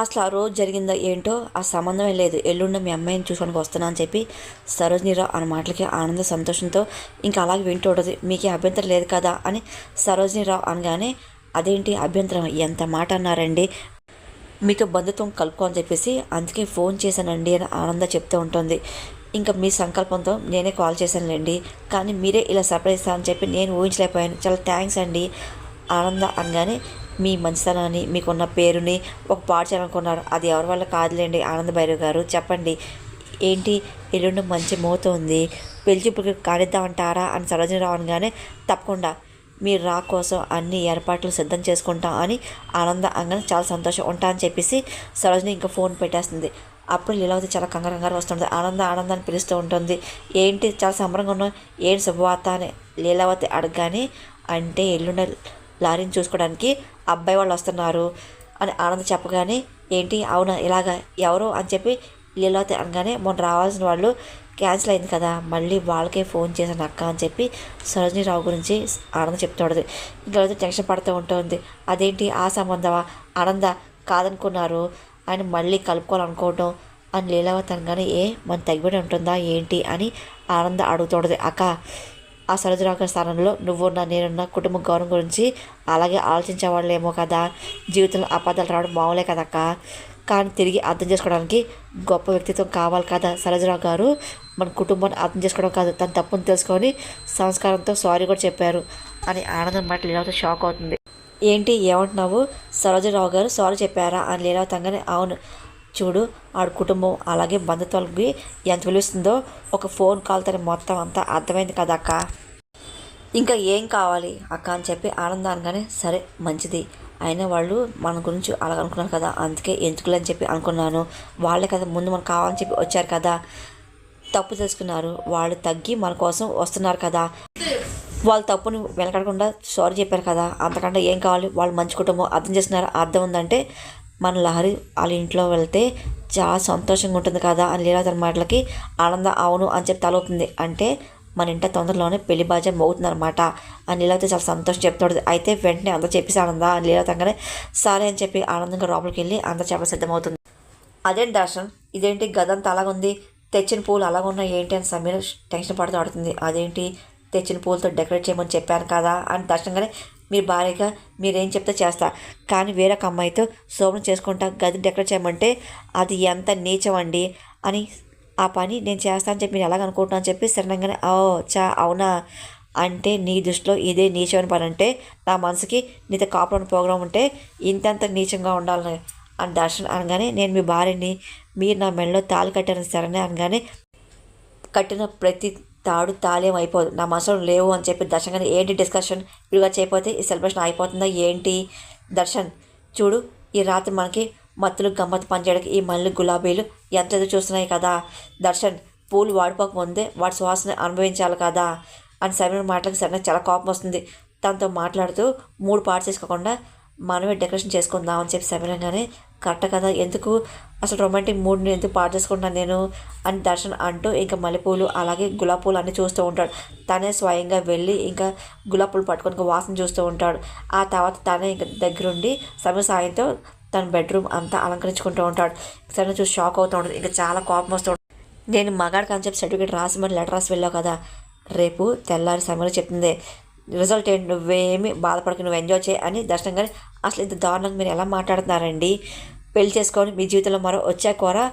అసలు ఆ రోజు జరిగిందో ఏంటో ఆ సంబంధమే లేదు. ఎల్లుండి మీ అమ్మాయిని చూసుకొని వస్తున్నా అని చెప్పి సరోజినీరావు అన్న మాటలకి ఆనంద సంతోషంతో ఇంకా అలాగే వింటూ ఉంటుంది. మీకే అభ్యంతరం లేదు కదా అని సరోజినీరావు అనగానే అదేంటి అభ్యంతరం? ఎంత మాట అన్నారండి? మీతో బంధుత్వం కలుపుకో అని చెప్పేసి అందుకే ఫోన్ చేశానండి అని ఆనంద చెప్తూ ఉంటుంది. ఇంకా మీ సంకల్పంతో నేనే కాల్ చేశానులేండి. కానీ మీరే ఇలా సర్ప్రైజ్ అని చెప్పి నేను ఊహించలేకపోయాను. చాలా థ్యాంక్స్ అండి. ఆనంద అనగానే మీ మంచితనాన్ని మీకున్న పేరుని ఒక పాట చేయాలనుకున్నారు. అది ఎవరి వల్ల కాదులేండి ఆనంద భైరవ్ గారు. చెప్పండి ఏంటి ఎల్లుండి మంచి మూత ఉంది? పెళ్ళి చూపులకి కానిద్దామంటారా? అని సరోజన రావనగానే తప్పకుండా. మీరు రా కోసం అన్ని ఏర్పాట్లు సిద్ధం చేసుకుంటాం అని ఆనంద అంగన చాలా సంతోషం ఉంటా అని చెప్పేసి సరోజని ఇంకా ఫోన్ పెట్టేస్తుంది. అప్పుడు లీలావతి చాలా కంగారు కంగారు వస్తుంది. ఆనంద ఆనందాన్ని పిలుస్తూ ఉంటుంది. ఏంటి చాలా సంబరంగా ఉన్నాం ఏంటి శుభవార్త అని లీలావతి అడగగానే అంటే ఎల్లుండి లారీని చూసుకోవడానికి అబ్బాయి వాళ్ళు వస్తున్నారు అని ఆనంద్ చెప్పగానే ఏంటి? అవునా? ఇలాగా? ఎవరు? అని చెప్పి లీలావతి అనగానే మొన్న రావాల్సిన వాళ్ళు క్యాన్సిల్ అయింది కదా మళ్ళీ వాళ్ళకే ఫోన్ చేశాను అక్క అని చెప్పి సరోజిని రావు గురించి ఆనంద చెప్తూ ఇంకా టెన్షన్ పడుతూ ఉంటుంది. అదేంటి? ఆ సంబంధమా? ఆనంద కాదనుకున్నారు. ఆయన మళ్ళీ కలుపుకోవాలనుకోవటం అని లీలావతి అనగానే ఏ? మన తగ్గిబడి ఉంటుందా? ఏంటి? అని ఆనంద అడుగుతుంటుంది అక్క ఆ సరోజరావు గారి స్థానంలో నువ్వున్న నేనున్న కుటుంబ గౌరవం గురించి అలాగే ఆలోచించేవాళ్ళేమో కదా. జీవితంలో అబద్ధాలు రావడం మామూలే కదక్క. కానీ తిరిగి అర్థం చేసుకోవడానికి గొప్ప వ్యక్తిత్వం కావాలి కదా సరోజరావు గారు మన కుటుంబాన్ని అర్థం చేసుకోవడం కాదు తన తప్పును తెలుసుకొని సంస్కారంతో సారీ కూడా చెప్పారు అని ఆనందం మాట లీలావతి షాక్ అవుతుంది. ఏంటి ఏమంటున్నావు? సరోజరావు గారు సారీ చెప్పారా అని లీలావతంగానే అవును. చూడు ఆడ కుటుంబం అలాగే బంధుత్వాలకి ఎంత విలుస్తుందో ఒక ఫోన్ కాల్తో మొత్తం అంతా అర్థమైంది కదా అక్క. ఇంకా ఏం కావాలి అక్క అని చెప్పి ఆనందం సరే మంచిది. అయినా వాళ్ళు మన గురించి అలా అనుకున్నారు కదా అందుకే ఎందుకులే అని చెప్పి అనుకున్నాను. వాళ్ళే కదా ముందు మనకు కావాలని చెప్పి వచ్చారు కదా. తప్పు తెలుసుకున్నారు వాళ్ళు తగ్గి మన కోసం వస్తున్నారు కదా. వాళ్ళ తప్పుని వెనకడకుండా సారీ చెప్పారు కదా. అంతకంటే ఏం కావాలి? వాళ్ళు మంచి కుటుంబం అర్థం చేస్తున్నారు అర్థం ఉందంటే మన లహరి వాళ్ళ ఇంట్లో వెళ్తే చాలా సంతోషంగా ఉంటుంది కదా అని లీలాధర్ మాటలకి. ఆనంద అవును అని చెప్పి తలవుతుంది అంటే మన ఇంట తొందరలోనే పెళ్ళి బాజా మోగుతుందనమాట అని లీలావతి చాలా సంతోషం చెప్తాడు. అయితే వెంటనే అంత చెప్పేసి ఆనంద అని లీలావతి సరే అని చెప్పి ఆనందంగా లోపలికి వెళ్ళి అంత చెప్ప సిద్ధమవుతుంది. అదేంటి దర్శనం? ఇదేంటి గదంతా అలాగుంది తెచ్చిన పూలు అలాగ ఉన్నాయి ఏంటి అని సమీర టెన్షన్ పడుతూ ఆడుతుంది. అదేంటి? తెచ్చిన పూలతో డెకరేట్ చేయమని చెప్పాను కదా అని దర్శనంగానే మీరు భార్యగా మీరేం చెప్తే చేస్తా. కానీ వేరొక అమ్మాయితో శోభనం చేసుకుంటా గది డెకరేట్ చేయమంటే అది ఎంత నీచం అండి అని ఆ పని నేను చేస్తానని చెప్పి నేను ఎలాగ అనుకుంటున్నాను చెప్పి సరణంగానే ఓ చా అవునా? అంటే నీ దృష్టిలో ఇదే నీచమైన పని అంటే నా మనసుకి నీతో కాపురం ప్రోగ్రాం ఉంటే ఇంతంత నీచంగా ఉండాలని అని దర్శనం అనగానే నేను మీ భార్యని మీరు నా మెడలో తాళి కట్టారని సరే అనగానే కట్టిన ప్రతి తాడు తాళేం అయిపోదు. నా మనసులో లేవు అని చెప్పి దర్శన్ కానీ ఏంటి డిస్కషన్ ఇదిగా చేయకపోతే ఈ సెలబ్రేషన్ అయిపోతుందా ఏంటి? దర్శన్ చూడు ఈ రాత్రి మనకి మత్తులు గమ్మత్తు పనిచేయడానికి ఈ మల్లె గులాబీలు ఎంత ఎదురు చూస్తున్నాయి కదా? దర్శన్ పూలు వాడిపోకముందే వాటి సువాసన అనుభవించాలి కదా? అని సమీర మాటలకు సరైన చాలా కోపం వస్తుంది. తనతో మాట్లాడుతూ మూడు పార్ట్స్ చేసుకోకుండా మనమే డెకరేషన్ చేసుకుందాం అని చెప్పి సమీరంగానే కరెక్ట్ కదా ఎందుకు? అసలు రొమాంటిక్ మూడ్ని ఎందుకు పాడు చేసుకుంటున్నాను నేను? అని దర్శన్ అంటూ ఇంకా మల్లెపూలు అలాగే గులాబ్ పూలు అన్నీ చూస్తూ ఉంటాడు. తనే స్వయంగా వెళ్ళి ఇంకా గులాబ్ పూలు పట్టుకొని ఇంకా వాసన చూస్తూ ఉంటాడు. ఆ తర్వాత తనే ఇంకా దగ్గరుండి సమయ సాయంతో తన బెడ్రూమ్ అంతా అలంకరించుకుంటూ ఉంటాడు. సరే చూసి షాక్ అవుతూ ఉంటుంది. ఇంకా చాలా కోపం వస్తూ ఉంటుంది. నేను మగాడు కాన్సెప్ట్ సర్టిఫికేట్ రాసి మరి లెటర్ రాసి వెళ్ళావు కదా? రేపు తెల్లారి సమయంలో చెప్తుంది. రిజల్ట్ ఏంటి? నువ్వేమి బాధపడక నువ్వు ఎంజాయ్ చేయి అని దర్శనం కానీ అసలు ఇంత దారుణంగా మీరు ఎలా మాట్లాడుతున్నారండి? పెళ్ళి చేసుకొని మీ జీవితంలో మరో వచ్చాక కూడా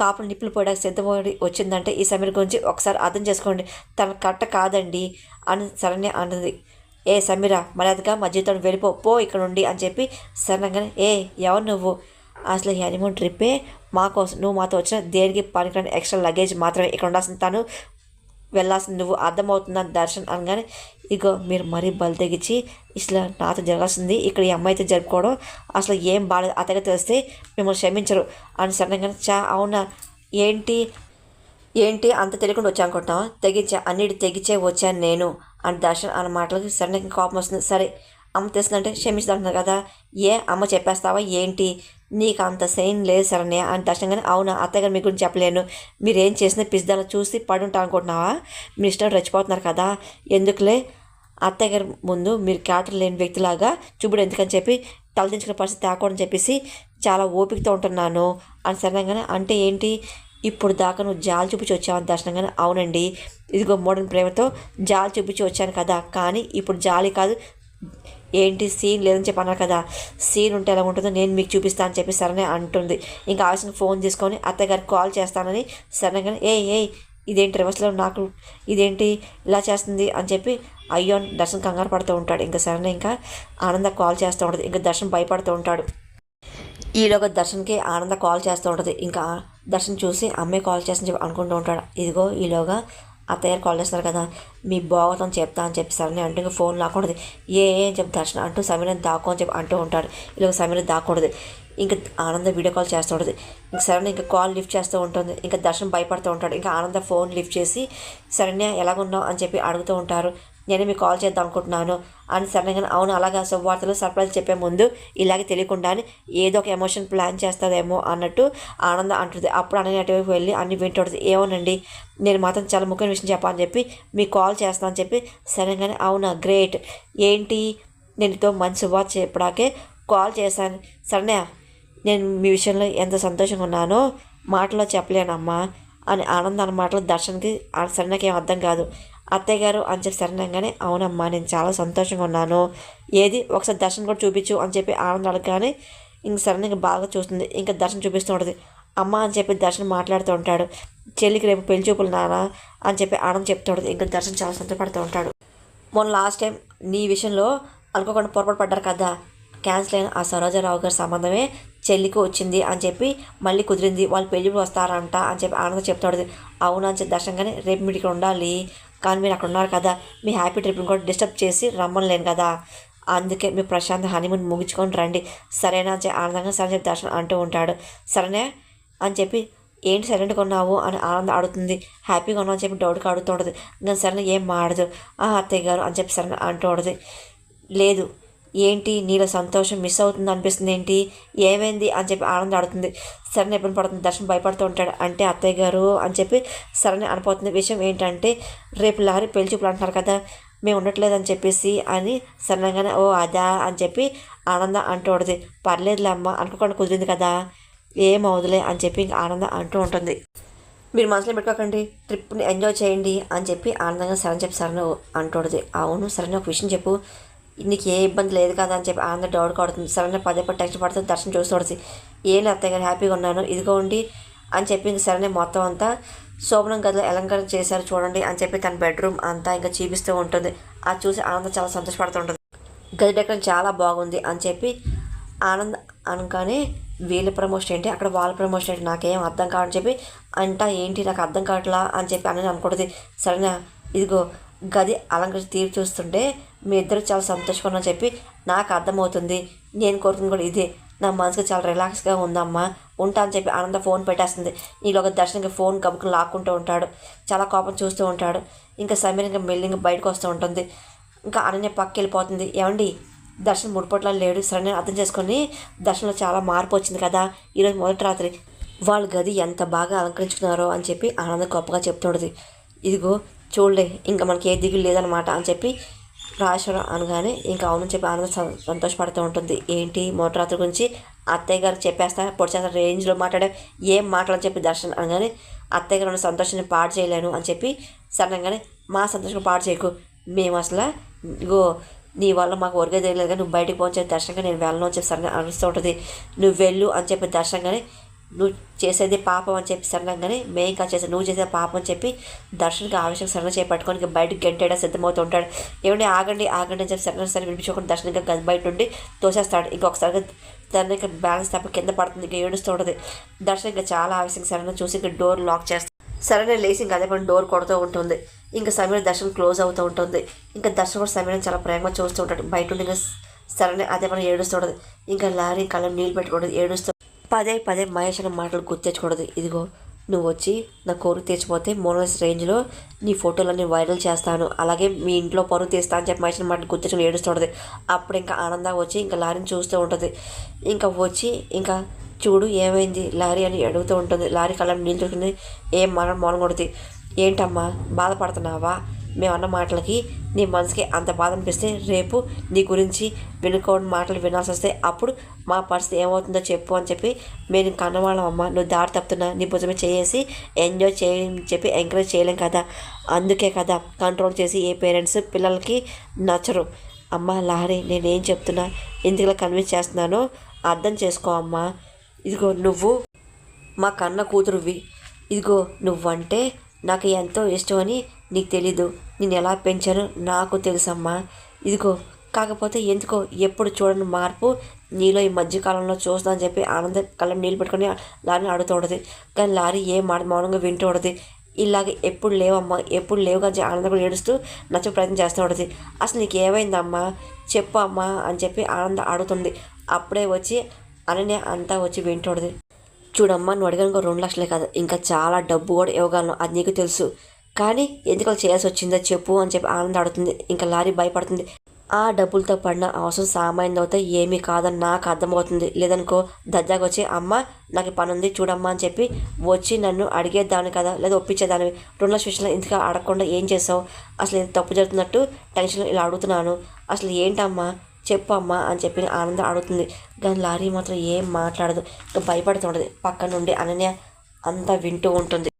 కాపులు నిప్పులు పోయడానికి సిద్ధమై వచ్చిందంటే ఈ సమయం గురించి ఒకసారి అర్థం చేసుకోండి. తన కట్ట కాదండి అని సరణ్య అన్నది. ఏ సమీర మర్యాదగా మా జీవితంలో వెళ్ళిపో పో ఇక్కడ నుండి అని చెప్పి సరణంగానే ఏ ఎవరు నువ్వు? అసలు హనీమూన్ ట్రిప్పే మా కోసం నువ్వు మాతో వచ్చిన దేనికి పనికిరాని ఎక్స్ట్రా లగేజ్ మాత్రమే ఇక్కడ ఉండాల్సిన తను వెళ్ళాల్సింది నువ్వు అర్థమవుతుందని దర్శన్ అనగానే ఇగో మీరు మరీ బలి తెగించి ఇట్లా నాతో జరగాల్సింది ఇక్కడ ఈ అమ్మాయితో జరుపుకోవడం అసలు ఏం బాగాలేదు అతగా తెలిస్తే మిమ్మల్ని క్షమించరు అని సడన్గా చా అవునా? ఏంటి? ఏంటి? అంత తెలియకుండా వచ్చా అనుకుంటాం తెగించా అన్నిటి తెగించే వచ్చాను నేను అని దర్శన్ అన్న మాటలకి సడన్గా కోపం వస్తుంది. సరే అమ్మ తెలిసిందంటే క్షమించదంటున్నారు కదా. ఏ అమ్మ చెప్పేస్తావా? ఏంటి? నీకు అంత సైన్ లేదు సరనే అని దర్శనంగానే అవునా? అత్తగారు మీ గురించి చెప్పలేను. మీరేం చేసిన పిజ్దాలో చూసి పడుంటా అనుకుంటున్నావా? మీ ఇష్టం రెచ్చిపోతున్నారు కదా. ఎందుకులే? అత్తయ్య గారి ముందు మీరు క్యాటర్ లేని వ్యక్తిలాగా చూపుడు ఎందుకని చెప్పి తలదించుకునే పరిస్థితి తేకూడదని చెప్పేసి చాలా ఓపికతో ఉంటున్నాను అని సడన్గానే అంటే ఏంటి? ఇప్పుడు దాకా నువ్వు జాలి చూపించి వచ్చావు దర్శనంగానే అవునండి. ఇదిగో మోడర్న్ ప్రేమతో జాలి చూపించి వచ్చాను కదా. కానీ ఇప్పుడు జాలి కాదు. ఏంటి సీన్ లేదని చెప్పి అన్నారు కదా. సీన్ ఉంటే ఎలా ఉంటుందో నేను మీకు చూపిస్తాను అని చెప్పి సరే అంటుంది. ఇంకా ఆవేశంగా ఫోన్ తీసుకొని అత్తగారికి కాల్ చేస్తానని సరేగానే ఏ ఏ ఇదేంటి రివర్స్లో నాకు ఇదేంటి ఇలా చేస్తుంది? అని చెప్పి అయ్యో అని దర్శనం కంగారు పడుతూ ఉంటాడు. ఇంకా సరే ఇంకా ఆనంద కాల్ చేస్తూ ఉంటుంది. ఇంకా దర్శనం భయపడుతూ ఉంటాడు. ఈలోగా దర్శన్కి ఆనంద కాల్ చేస్తూ ఉంటుంది. ఇంకా దర్శన్ చూసి అమ్మాయి కాల్ చేస్తని చెప్పి అనుకుంటూ ఉంటాడు. ఇదిగో ఈలోగా అత్తయ్య కాల్ చేస్తారు కదా మీ బావతం చెప్తా అని చెప్పి సరే అంటూ ఇంకా ఫోన్ లాకూడదు ఏ ఏం చెప్పి దర్శనం అంటూ సమీరని దాకో అని చెప్పి అంటూ ఉంటాడు. ఇలా సమీర దాక్కూడదు ఇంకా ఆనంద వీడియో కాల్ చేస్తూ ఇంకా సరైన ఇంకా కాల్ లిఫ్ట్ చేస్తూ ఉంటుంది. ఇంకా దర్శనం భయపడుతూ ఉంటాడు. ఇంకా ఆనంద ఫోన్ లిఫ్ట్ చేసి సరైన ఎలాగున్నావు అని చెప్పి అడుగుతూ ఉంటారు. నేను మీకు కాల్ చేద్దాం అనుకుంటున్నాను. అని సడన్గా అవును అలాగా. శుభవార్తలు సర్ప్రైజ్ చెప్పే ముందు ఇలాగే తెలియకుండానే ఏదో ఒక ఎమోషన్ ప్లాన్ చేస్తుందేమో అన్నట్టు ఆనందం అంటుంది. అప్పుడు అన్నీ అటువైపు వెళ్ళి అన్ని వింటుంది ఏమోనండి నేను మాత్రం చాలా ముఖ్యమైన విషయం చెప్పాలని చెప్పి మీకు కాల్ చేస్తాను అని చెప్పి సడన్గానే అవునా గ్రేట్. ఏంటి? నేనుతో మంచి శుభవార్త చెప్పడాకే కాల్ చేశాను. సరేనా నేను మీ విషయంలో ఎంత సంతోషంగా ఉన్నానో మాటలో చెప్పలేనమ్మా అని ఆనంద్ అన్న మాటలు దర్శన్కి సడన్గా ఏం అర్థం కాదు. అత్తయ్య గారు అని చెప్పి సరేనంగానే అవునమ్మా నేను చాలా సంతోషంగా ఉన్నాను. ఏది? ఒకసారి దర్శనం కూడా చూపించు అని చెప్పి ఆనంద్ కానీ ఇంక శరణంగా బాగా చూస్తుంది. ఇంకా దర్శనం చూపిస్తూ ఉంటుంది. అమ్మ అని చెప్పి దర్శనం మాట్లాడుతూ ఉంటాడు. చెల్లికి రేపు పెళ్ళి చూపులు నానా అని చెప్పి ఆనంద్ చెప్తూ ఉంటుంది. ఇంకా దర్శనం చాలా సంతోషపడుతూ ఉంటాడు. మొన్న లాస్ట్ టైం నీ విషయంలో అనుకోకుండా పొరపాటు పడ్డారు కదా. క్యాన్సిల్ అయిన ఆ సరోజారావు గారి సంబంధమే చెల్లికి వచ్చింది అని చెప్పి మళ్ళీ కుదిరింది. వాళ్ళు పెళ్ళి వస్తారంట అని చెప్పి ఆనందం చెప్తాడు అవునా అని చెప్పి దర్శనంగానే రేపు మీడికి ఉండాలి. కానీ మీరు అక్కడ ఉన్నారు కదా మీ హ్యాపీ ట్రిప్ని కూడా డిస్టర్బ్ చేసి రమ్మలేను కదా. అందుకే మీ ప్రశాంత్ హనీమూన్ ముగించుకొని రండి. సరేనా చెప్పి ఆనందంగా సరే చెప్పి దర్శనం అంటూ ఉంటాడు. సరేనే అని చెప్పి ఏంటి సైలెంట్గా ఉన్నావు? అని ఆనందం అడుగుతుంది. హ్యాపీగా ఉన్నావు? అని చెప్పి డౌట్గా అడుగుతూ ఉంటుంది. నేను సరే ఏం మాడదు? ఆ అత్తయ్య గారు అని చెప్పి సరే అంటూ ఉంటుంది. లేదు ఏంటి నీలో సంతోషం మిస్ అవుతుంది అనిపిస్తుంది ఏంటి? ఏమైంది? అని చెప్పి ఆనందం ఆడుతుంది సరైన ఇబ్బంది పడుతుంది? దర్శనం భయపడుతూ ఉంటాడు. అంటే అత్తయ్య గారు అని చెప్పి సరైన అనిపోతుంది. విషయం ఏంటంటే రేపు లారీ పెళ్ళి చూపులు అంటున్నారు కదా మేము ఉండట్లేదు అని చెప్పేసి అని సన్నగానే ఓ అదా అని చెప్పి ఆనందం అంటూ ఉంటుంది. పర్లేదులే అమ్మ అనుకోకుండా కుదిరింది కదా ఏం అవుదులే అని చెప్పి ఇంకా ఆనందం అంటూ ఉంటుంది. మీరు మనసులో పెట్టుకోకండి ట్రిప్ని ఎంజాయ్ చేయండి అని చెప్పి ఆనందంగా సరణ చెప్పి సరణ అంటుంది అవును సరైన ఒక విషయం చెప్పు. నీకు ఏ ఇబ్బంది లేదు కదా అని చెప్పి ఆనంద డౌట్ కొడుతుంది. సరైన పదే పది టెక్స్ట్ పడుతుంది దర్శనం చూసి ఏం అత్తయ్య గారు హ్యాపీగా ఉన్నాను. ఇదిగోండి అని చెప్పింది సరైన మొత్తం అంతా. శోభనం గదిలో అలంకరణ చేశారు చూడండి అని చెప్పి తన బెడ్రూమ్ అంతా ఇంకా చూపిస్తూ ఉంటుంది. అది చూసి ఆనందం చాలా సంతోషపడుతూ ఉంటుంది. గది డెకరేషన్ చాలా బాగుంది అని చెప్పి ఆనంద్ అనగానే వీళ్ళ ప్రమోషన్ ఏంటి? అక్కడ వాళ్ళ ప్రమోషన్ ఏంటి? నాకేం అర్థం కావని చెప్పి అంట ఏంటి? నాకు అర్థం కావట్లా? అని చెప్పి అని అనుకుంటుంది. సరేనా? ఇదిగో గది అలంకరించి తీరు చూస్తుంటే మీ ఇద్దరు చాలా సంతోషపడిన చెప్పి నాకు అర్థమవుతుంది. నేను కోరుకుంది కూడా ఇదే. నా మనసుకు చాలా రిలాక్స్గా ఉందమ్మా. ఉంటా అని చెప్పి ఆనంద ఫోన్ పెట్టేస్తుంది. ఈలోగా దర్శనంకి ఫోన్ కబుకుని లాక్కుంటూ ఉంటాడు. చాలా కోపం చూస్తూ ఉంటాడు. ఇంకా సమీర్ ఇంకా మెల్లింగ్ బయటకు వస్తూ ఉంటుంది. ఇంకా అనన్య పక్క వెళ్ళిపోతుంది. ఏమండి? దర్శనం ముడిపట్ల లేడు. సరే అర్థం చేసుకొని దర్శనంలో చాలా మార్పు వచ్చింది కదా. ఈరోజు మొదటి రాత్రి. వాళ్ళ గది ఎంత బాగా అలంకరించుకున్నారో అని చెప్పి ఆనందం గొప్పగా చెప్తుంటుంది ఇదిగో చూడలే ఇంకా మనకి ఏ దిగులు లేదనమాట అని చెప్పి రాజేశ్వరం అనగానే ఇంకా అవునని చెప్పి ఆనంద సంతోషపడుతూ ఉంటుంది. ఏంటి? మోటరాత్రి గురించి అత్తయ్య గారికి చెప్పేస్తా పొడిచేస్తా రేంజ్లో మాట్లాడే ఏం మాట్లాడని చెప్పి దర్శనం అనగానే అత్తయ్య గారు సంతోషాన్ని పాడు చేయలేను అని చెప్పి సడన్గానే మా సంతోషం పాడు చేయకు. మేము అసలు ఇగో నీ వల్ల మాకు ఒరిగే తెలియదు నువ్వు బయటకు పోంచే దర్శనంగా నేను వెళ్ళను అని చెప్పి సరే అనిపిస్తూ ఉంటుంది. నువ్వు వెళ్ళు అని చెప్పి దర్శనంగానే నువ్వు చేసేది పాపం అని చెప్పి సరళంగానే మేం ఇంకా చేసే నువ్వు చేసే పాపం అని చెప్పి దర్శన్కి ఆవేశం సరళ చేపట్టుకొని బయటకు గంటేడా సిద్ధమవుతూ ఉంటాడు ఏమంటే ఆగండి ఆగండి అని చెప్పి సరళ సరే వినిపించుకొని దర్శనంగా గది బయట నుండి తోసేస్తాడు. ఇంకొకసారిగా దాన్ని ఇంకా బ్యాలెన్స్ తప్ప కింద పడుతుంది ఇంకా ఏడుస్తూ ఉంటుంది. దర్శనం ఇంకా చాలా ఆవేశం సరైన చూసి ఇంకా డోర్ లాక్ చేస్తాడు సరైన లేచి ఇంకా అదే పని డోర్ కొడుతూ ఉంటుంది. ఇంకా సమీర దర్శనం క్లోజ్ అవుతూ ఉంటుంది. ఇంకా దర్శనం కూడా సమీరం చాలా ప్రేమగా చూస్తూ ఉంటాడు. బయట నుండి ఇంకా సరైన అదే పని ఏడుస్తూ ఉంటుంది. ఇంకా లారీ కళ్ళం నీళ్ళు పెట్టుకుంటుంది ఏడుస్తూ పదే పదే మహేష్ అన్న మాటలు గుర్తించకూడదు ఇదిగో నువ్వు వచ్చి నా కోరిక తీర్చిపోతే మోనోస్ రేంజ్లో నీ ఫోటోలన్నీ వైరల్ చేస్తాను. అలాగే మీ ఇంట్లో పరువు తీస్తా అని చెప్పి మహేష్ మాటలు గుర్తించుకుని ఏడుస్తుంటుంది. అప్పుడు ఇంకా ఆనందంగా వచ్చి ఇంకా లారీని చూస్తూ ఉంటుంది. ఇంకా వచ్చి ఇంకా చూడు ఏమైంది లారీ అని అడుగుతూ ఉంటుంది. లారీ కళ్ళని నీళ్ళు చూసుకుని ఏం మనం మొన కొడుతుంది ఏంటమ్మా బాధపడుతున్నావా? మేము అన్న మాటలకి నీ మనసుకి అంత బాధ అనిపిస్తే రేపు నీ గురించి వినుకోని మాటలు వినాల్సి వస్తే అప్పుడు మా పరిస్థితి ఏమవుతుందో చెప్పు అని చెప్పి మేము కన్నవాళ్ళం అమ్మ నువ్వు దారి తప్పుతున్నా నీ భుజమే చేసి ఎంజాయ్ చేయని చెప్పి ఎంకరేజ్ చేయలేం కదా. అందుకే కదా కంట్రోల్ చేసి ఏ పేరెంట్స్ పిల్లలకి నచ్చరు. అమ్మ లారీ నేనేం చెప్తున్నా? ఎందుకు కన్విన్స్ చేస్తున్నానో అర్థం చేసుకో అమ్మా. ఇదిగో నువ్వు మా కన్న కూతురువి. ఇదిగో నువ్వంటే నాకు ఎంతో ఇష్టమని నీకు తెలీదు. నేను ఎలా పెంచానో నాకు తెలుసమ్మా. ఇదిగో కాకపోతే ఎందుకో ఎప్పుడు చూడని మార్పు నీలో ఈ మధ్యకాలంలో చూస్తా అని చెప్పి ఆనంద కళ్ళ నీళ్ళు పెట్టుకొని లారీని అడుగుతూ ఉండదు కానీ లారీ ఏ మాట మౌనంగా వింటూ ఉండదు ఇలాగ ఎప్పుడు లేవమ్మా ఎప్పుడు లేవు కానీ ఆనందం కూడా ఏడుస్తూ నచ్చే ప్రయత్నం చేస్తూ ఉంటుంది. అసలు నీకు ఏమైందమ్మా? చెప్పు అమ్మా అని చెప్పి ఆనంద అడుగుతుంది అప్పుడే వచ్చి అననే అంతా వచ్చి వింటూడదు చూడమ్మా నువ్వు అడిగాను రెండు లక్షలే కాదు ఇంకా చాలా డబ్బు కూడా ఇవ్వగలను. అది నీకు తెలుసు. కానీ ఎందుకు అలా చేయాల్సి వచ్చిందో చెప్పు అని చెప్పి ఆనంద అడుగుతుంది ఇంకా లారీ భయపడుతుంది. ఆ డబ్బులతో పడిన అవసరం సామాన్యం అవుతే ఏమీ కాదని నాకు అర్థమవుతుంది. లేదనుకో దర్జాగా వచ్చి అమ్మ నాకు పని ఉంది చూడమ్మా అని చెప్పి వచ్చి నన్ను అడిగేదాన్ని కదా లేదా ఒప్పించేదాన్ని. రెండు లక్షల విషయంలో ఇంతగా అడగకుండా ఏం చేసావు అసలు ఇది తప్పు జరుగుతున్నట్టు టెన్షన్ ఇలా అడుగుతున్నాను. అసలు ఏంటమ్మా? చెప్పు అమ్మా అని చెప్పి ఆనందం అడుగుతుంది. కానీ లారీ మాత్రం ఏం మాట్లాడదు. ఇంకా భయపడుతుంటుంది పక్క నుండి అనన్య అంతా వింటూ ఉంటుంది.